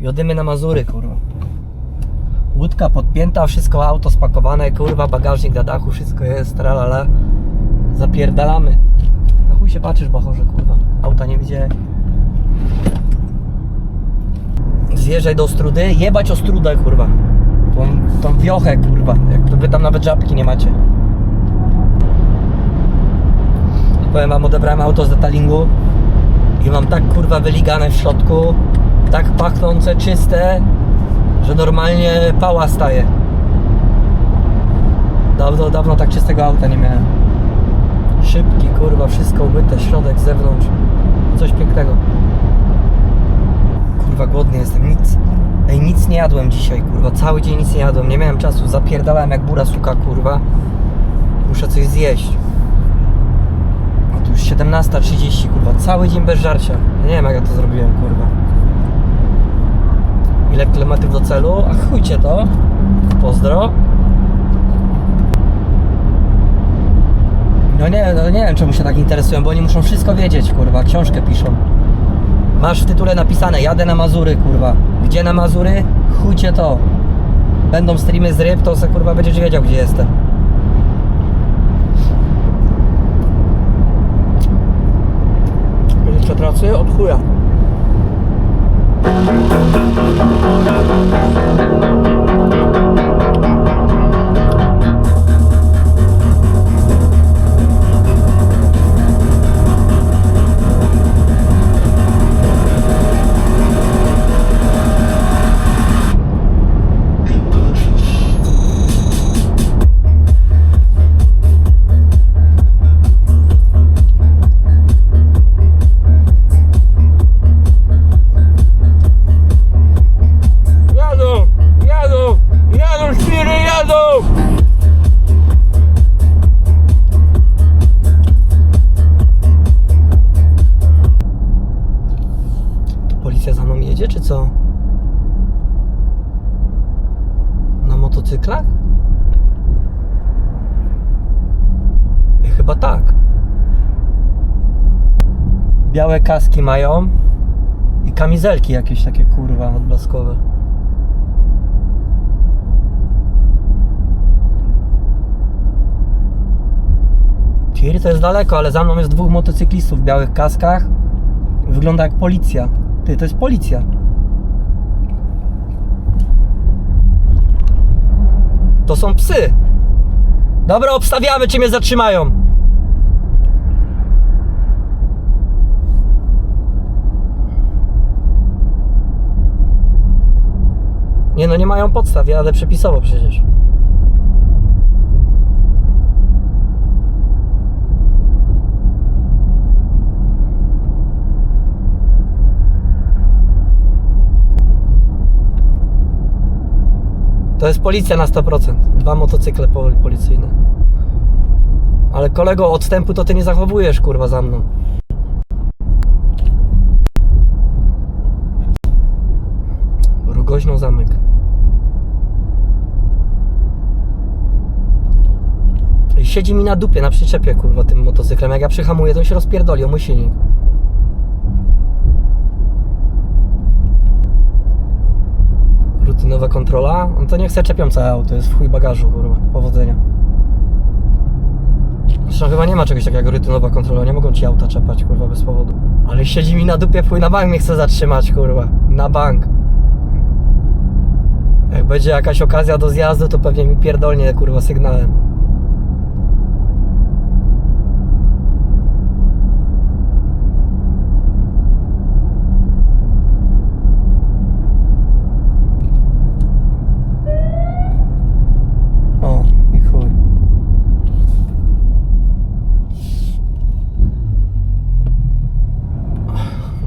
Jodymy na Mazury, kurwa. Łódka podpięta, wszystko auto spakowane, kurwa, bagażnik na dachu, wszystko jest, tralala. Zapierdalamy. Na chuj się patrzysz, bachorze, kurwa. Auta nie widziałem. Zjeżdżaj do Ostrudy, jebać Ostrudę, kurwa. Tą, tą wiochę, kurwa. Jak wy tam nawet żabki nie macie. Powiem wam, odebrałem auto z detalingu i mam tak kurwa wyligane w środku, tak pachnące, czyste, że normalnie pała staje. Dawno, dawno tak czystego auta nie miałem. Szybki, kurwa, wszystko umyte, środek, zewnątrz. Coś pięknego. Kurwa, głodny jestem, nic. Ej, nic nie jadłem dzisiaj, kurwa, cały dzień nic nie jadłem, nie miałem czasu, zapierdalałem jak bura suka, kurwa. Muszę coś zjeść. A tu już 17.30, kurwa, cały dzień bez żarcia. Nie wiem jak ja to zrobiłem, kurwa. Ile kilometrów do celu? A chujcie to. Pozdro. No nie, no nie wiem czemu się tak interesują, bo oni muszą wszystko wiedzieć, kurwa, książkę piszą. Masz w tytule napisane, jadę na Mazury, kurwa. Gdzie na Mazury? Chujcie to. Będą streamy z ryb, to se, kurwa, będziesz wiedział, gdzie jestem. Jeszcze pracy? Od chuja. Białe kaski mają i kamizelki jakieś takie kurwa odblaskowe. Tir to jest daleko, ale za mną jest dwóch motocyklistów w białych kaskach. Wygląda jak policja. Ty, to jest policja. To są psy. Dobra, obstawiamy, czy mnie zatrzymają. Nie no, nie mają podstaw, jadę przepisowo przecież. To jest policja na 100%. Dwa motocykle pol- policyjne. Ale kolego, odstępu to ty nie zachowujesz, kurwa, za mną. Rogoźno zamek. Siedzi mi na dupie, na przyczepie, kurwa, tym motocyklem. Jak ja przyhamuję, to on się rozpierdoli o mój silnik. Rutynowa kontrola? No to nie chcę czepią całe auto, jest w chuj bagażu, kurwa. Powodzenia. Zresztą chyba nie ma czegoś takiego jak rutynowa kontrola, nie mogą ci auta czepać, kurwa, bez powodu. Ale siedzi mi na dupie, chuj na bank mnie chce zatrzymać, kurwa. Na bank. Jak będzie jakaś okazja do zjazdu, to pewnie mi pierdolnie, kurwa, sygnałem.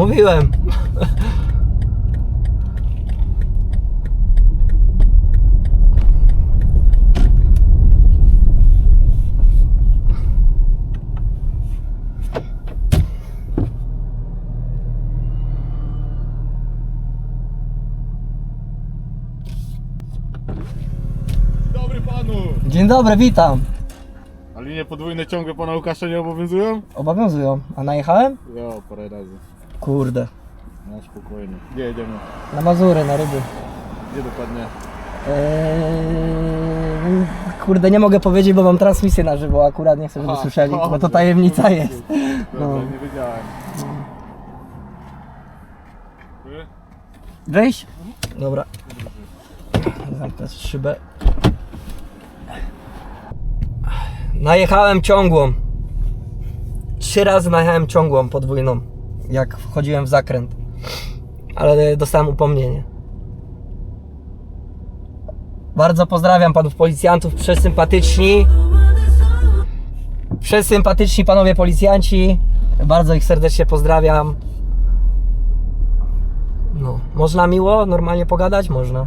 Mówiłem. Dobry panu! Dzień dobry, witam. A linie podwójne ciągle pana Łukasza nie obowiązują? Obowiązują. A najechałem? Jo, parę razy. Kurde. No spokojnie. Gdzie jedziemy? Na Mazury, na ryby. Gdzie dokładnie? Eee, kurde, nie mogę powiedzieć, bo mam transmisję na żywo, akurat nie chcę, żeby Aha, słyszeli, bo to dobrze. tajemnica jest. Dobra, No. nie wiedziałem. Ty? Wyjść? Dobra. Zamknę szybę. Najechałem ciągłą. Trzy razy najechałem ciągłą podwójną, jak wchodziłem w zakręt. Ale dostałem upomnienie. Bardzo pozdrawiam panów policjantów, przesympatyczni. Przesympatyczni panowie policjanci. Bardzo ich serdecznie pozdrawiam. No, można miło, normalnie pogadać? Można.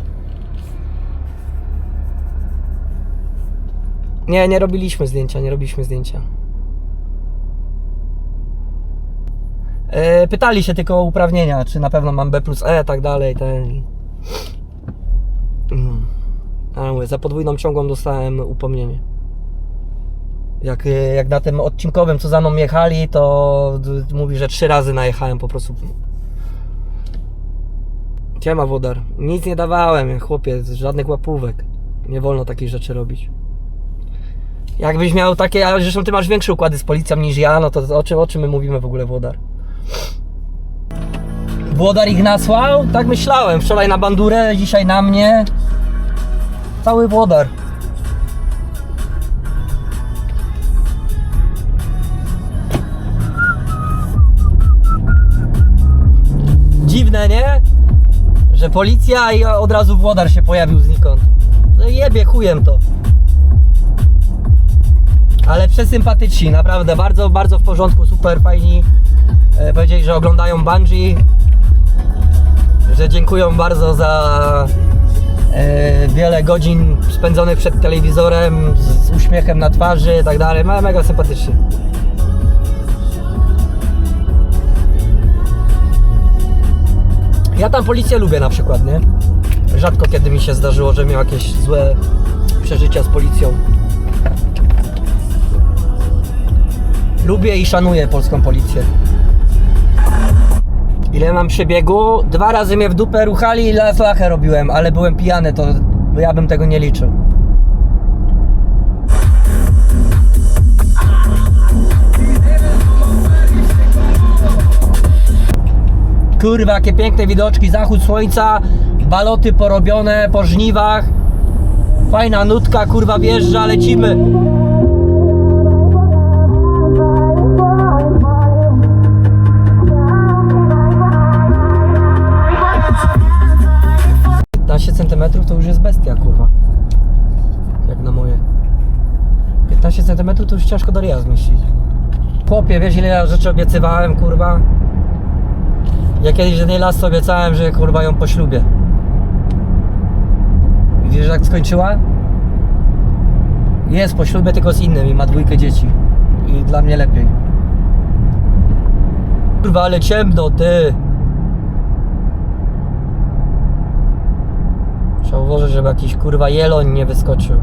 Nie, nie robiliśmy zdjęcia, nie robiliśmy zdjęcia. Pytali się tylko o uprawnienia, czy na pewno mam B plus E, tak dalej, ten. Mm. Ale mówię, za podwójną ciągłą dostałem upomnienie. Jak, e, jak na tym odcinkowym, co za mną jechali, to mówi, że trzy razy najechałem po prostu Siema wodar. Nic nie dawałem, chłopie, żadnych łapówek. Nie wolno takich rzeczy robić. Jakbyś miał takie, a zresztą ty masz większe układy z policją niż ja, no to o czym, o czym my mówimy w ogóle wodar? Włodar ich nasłał? Tak myślałem. Wczoraj na bandurę, dzisiaj na mnie. Cały włodar. Dziwne, nie? Że policja i od razu Włodar się pojawił znikąd. No jebie chujem to. Ale przesympatyczni, naprawdę, bardzo, bardzo w porządku, super fajni. E, powiedzieli, że oglądają Bungie, że dziękują bardzo za e, wiele godzin spędzonych przed telewizorem, z, uśmiechem na twarzy i tak dalej. Me- Mega sympatyczni. Ja tam policję lubię na przykład, nie? Rzadko kiedy mi się zdarzyło, że miał jakieś złe przeżycia z policją. Lubię i szanuję polską policję. Ile mam przebiegu? Dwa razy mnie w dupę ruchali i lachę robiłem, ale byłem pijany, to ja bym tego nie liczył. Kurwa, jakie piękne widoczki, zachód słońca, baloty porobione po żniwach. Fajna nutka, kurwa wjeżdża, lecimy. Cm to już jest bestia, kurwa. Jak na moje. 15 cm to już ciężko do ryja zmieścić. Chłopie, wiesz ile ja rzeczy obiecywałem, kurwa? Ja kiedyś jednej lasce obiecałem, że kurwa ją po ślubie. I Wiesz jak skończyła? Jest po ślubie tylko z innym i ma dwójkę dzieci. I dla mnie lepiej. Kurwa, ale ciemno, ty! Trzeba uważać, żeby jakiś kurwa jeloń nie wyskoczył.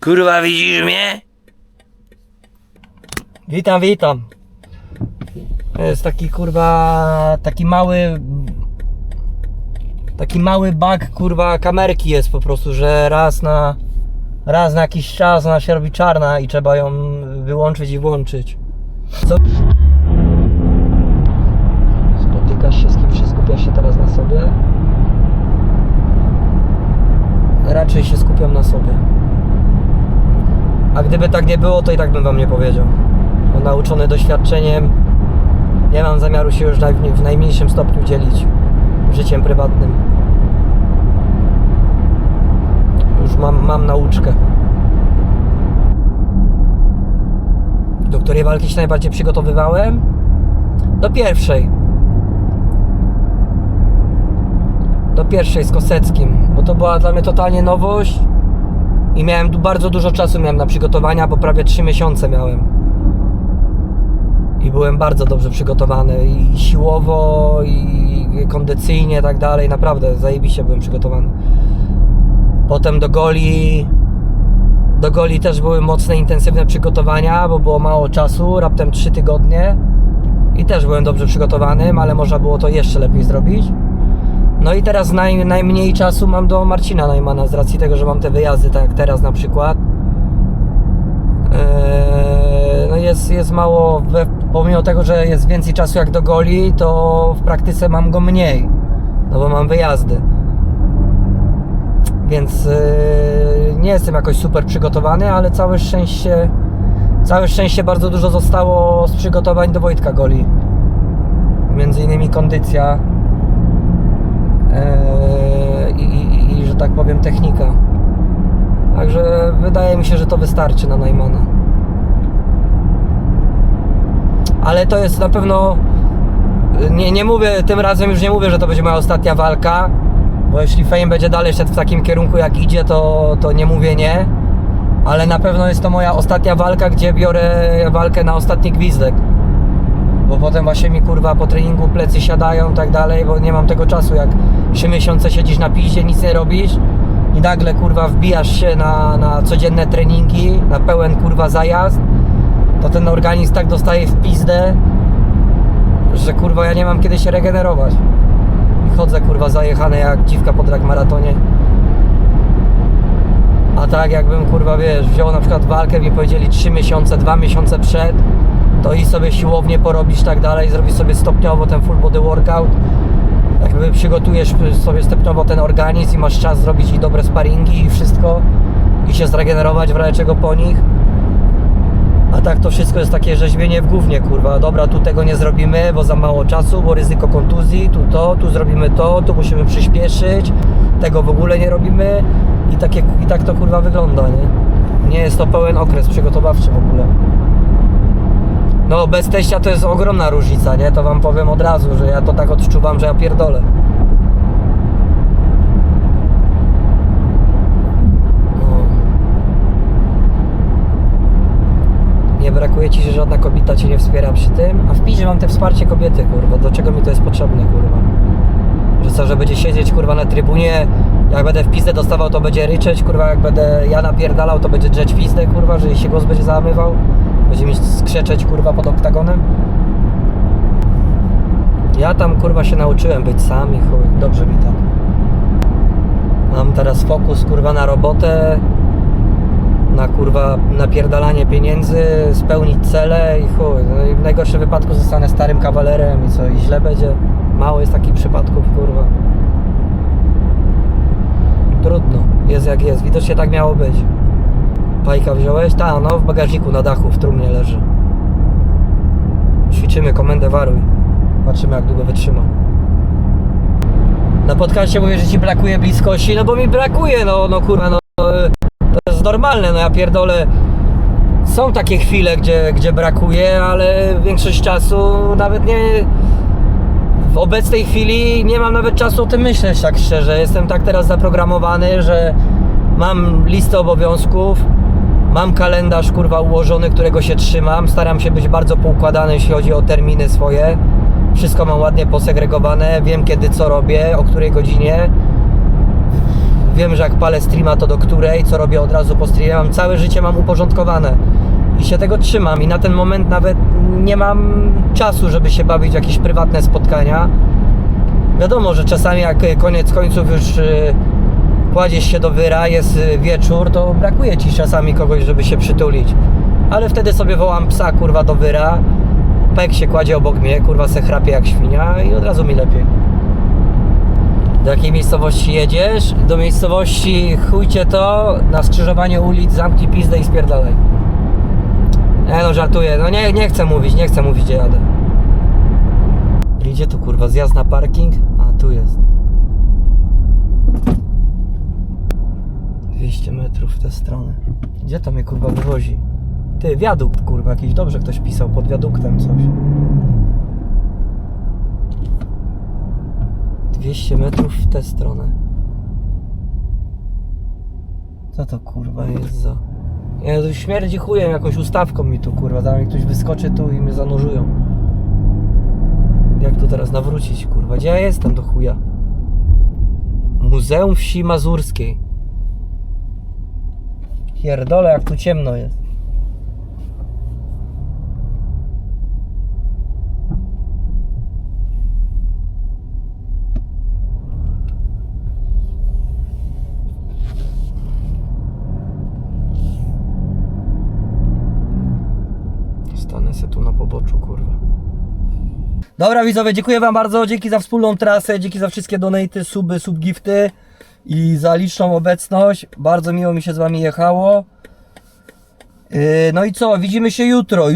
Kurwa, widzisz mnie? Witam, witam. To jest taki kurwa, taki mały, taki mały bug kurwa kamerki jest po prostu, że raz na, raz na jakiś czas ona się robi czarna i trzeba ją wyłączyć i włączyć. Co? Spotykasz się z kimś, skupiasz się teraz na sobie? Raczej się skupiam na sobie. A gdyby tak nie było, to i tak bym wam nie powiedział. Bo nauczony doświadczeniem, nie mam zamiaru się już w najmniejszym stopniu dzielić życiem prywatnym. Już mam, mam nauczkę. Do której walki się najbardziej przygotowywałem? Do pierwszej. Do pierwszej z Koseckim, bo to była dla mnie totalnie nowość i miałem bardzo dużo czasu miałem na przygotowania, bo prawie 3 miesiące miałem. I byłem bardzo dobrze przygotowany i siłowo, i kondycyjnie, i tak dalej. Naprawdę zajebiście byłem przygotowany. Potem do Goli Do goli też były mocne, intensywne przygotowania, bo było mało czasu, raptem 3 tygodnie. I też byłem dobrze przygotowanym, ale można było to jeszcze lepiej zrobić. No i teraz naj, najmniej czasu mam do Marcina Najmana z racji tego, że mam te wyjazdy, tak jak teraz na przykład. Eee, no jest, jest mało, we, pomimo tego, że jest więcej czasu jak do goli, to w praktyce mam go mniej, no bo mam wyjazdy. Więc eee, nie jestem jakoś super przygotowany, ale całe szczęście, całe szczęście bardzo dużo zostało z przygotowań do Wojtka Goli. Między innymi kondycja eee, i, i, i, że tak powiem technika. Także wydaje mi się, że to wystarczy na Najmana. Ale to jest na pewno. Nie, nie mówię, tym razem już nie mówię, że to będzie moja ostatnia walka. Bo jeśli Fame będzie dalej szedł w takim kierunku jak idzie, to, to nie mówię nie. Ale na pewno jest to moja ostatnia walka, gdzie biorę walkę na ostatni gwizdek. Bo potem właśnie mi kurwa po treningu plecy siadają i tak dalej, bo nie mam tego czasu. Jak 3 miesiące siedzisz na piździe, nic nie robisz i nagle kurwa wbijasz się na, na codzienne treningi, na pełen kurwa zajazd, to ten organizm tak dostaje w pizdę, że kurwa ja nie mam kiedy się regenerować. Chodzę kurwa zajechany jak dziwka po drag maratonie. A tak jakbym kurwa wiesz, wziął na przykład walkę, mi powiedzieli 3 miesiące, 2 miesiące przed, to i sobie siłownie porobisz tak dalej, zrobisz sobie stopniowo ten full body workout. Jakby przygotujesz sobie stopniowo ten organizm i masz czas zrobić i dobre sparingi i wszystko i się zregenerować w razie czego po nich. A tak to wszystko jest takie rzeźbienie w głównie, kurwa. Dobra, tu tego nie zrobimy, bo za mało czasu, bo ryzyko kontuzji, tu to, tu zrobimy to, tu musimy przyspieszyć, tego w ogóle nie robimy i, takie, i tak to kurwa wygląda, nie? Nie jest to pełen okres przygotowawczy w ogóle. No bez teścia to jest ogromna różnica, nie? To wam powiem od razu, że ja to tak odczuwam, że ja pierdolę. No. Brakuje ci, że żadna kobieta cię nie wspiera przy tym, a w pizie mam te wsparcie kobiety, kurwa. Do czego mi to jest potrzebne, kurwa? Że co, że będzie siedzieć, kurwa, na trybunie, jak będę w pizdę dostawał, to będzie ryczeć, kurwa, jak będę ja napierdalał, to będzie drzeć pizdę, kurwa, że jej się głos będzie załamywał. Będzie mi skrzeczeć, kurwa, pod oktagonem. Ja tam, kurwa, się nauczyłem być sam i chuj, dobrze mi tak. Mam teraz fokus, kurwa, na robotę, na, kurwa, napierdalanie pieniędzy, spełnić cele i chuj. No i w najgorszym wypadku zostanę starym kawalerem i co, i źle będzie. Mało jest takich przypadków, kurwa. Trudno, jest jak jest, widocznie tak miało być. Pajka wziąłeś? Ta, no w bagażniku na dachu w trumnie leży. Ćwiczymy komendę waruj. Patrzymy jak długo wytrzyma. Na podcaście mówię, że ci brakuje bliskości, no bo mi brakuje, no, no kurwa, no to jest normalne, no ja pierdolę. Są takie chwile, gdzie, gdzie brakuje, ale większość czasu nawet nie. W obecnej chwili nie mam nawet czasu o tym myśleć, tak szczerze. Jestem tak teraz zaprogramowany, że mam listę obowiązków, mam kalendarz kurwa ułożony, którego się trzymam. Staram się być bardzo poukładany, jeśli chodzi o terminy swoje. Wszystko mam ładnie posegregowane, wiem kiedy co robię, o której godzinie. Wiem, że jak palę streama, to do której, co robię od razu po streamie. Mam całe życie mam uporządkowane i się tego trzymam. I na ten moment nawet nie mam czasu, żeby się bawić w jakieś prywatne spotkania. Wiadomo, że czasami jak koniec końców już y, kładziesz się do wyra, jest y, wieczór, to brakuje ci czasami kogoś, żeby się przytulić. Ale wtedy sobie wołam psa, kurwa, do wyra. Pek się kładzie obok mnie, kurwa, se chrapie jak świnia i od razu mi lepiej. Do jakiej miejscowości jedziesz? Do miejscowości chujcie to, na skrzyżowanie ulic, zamknij pizdę i spierdalaj. Nie no, żartuję. No nie, nie chcę mówić, nie chcę mówić gdzie jadę. Idzie tu kurwa, zjazd na parking? A, tu jest. 200 metrów w tę stronę. Gdzie to mnie kurwa wywozi? Ty, wiadukt kurwa, jakiś dobrze ktoś pisał, pod wiaduktem coś. 200 metrów w tę stronę. Co to kurwa jest za... Nie, to śmierdzi chujem, jakąś ustawką mi tu kurwa, tam jak ktoś wyskoczy tu i mnie zanurzują. Jak tu teraz nawrócić kurwa? Gdzie ja jestem do chuja? Muzeum Wsi Mazurskiej. Pierdolę, jak tu ciemno jest. Stanę se tu na poboczu, kurwa. Dobra widzowie, dziękuję wam bardzo, dzięki za wspólną trasę, dzięki za wszystkie donaty, suby, subgifty i za liczną obecność. Bardzo miło mi się z wami jechało. Yy, No i co, widzimy się jutro.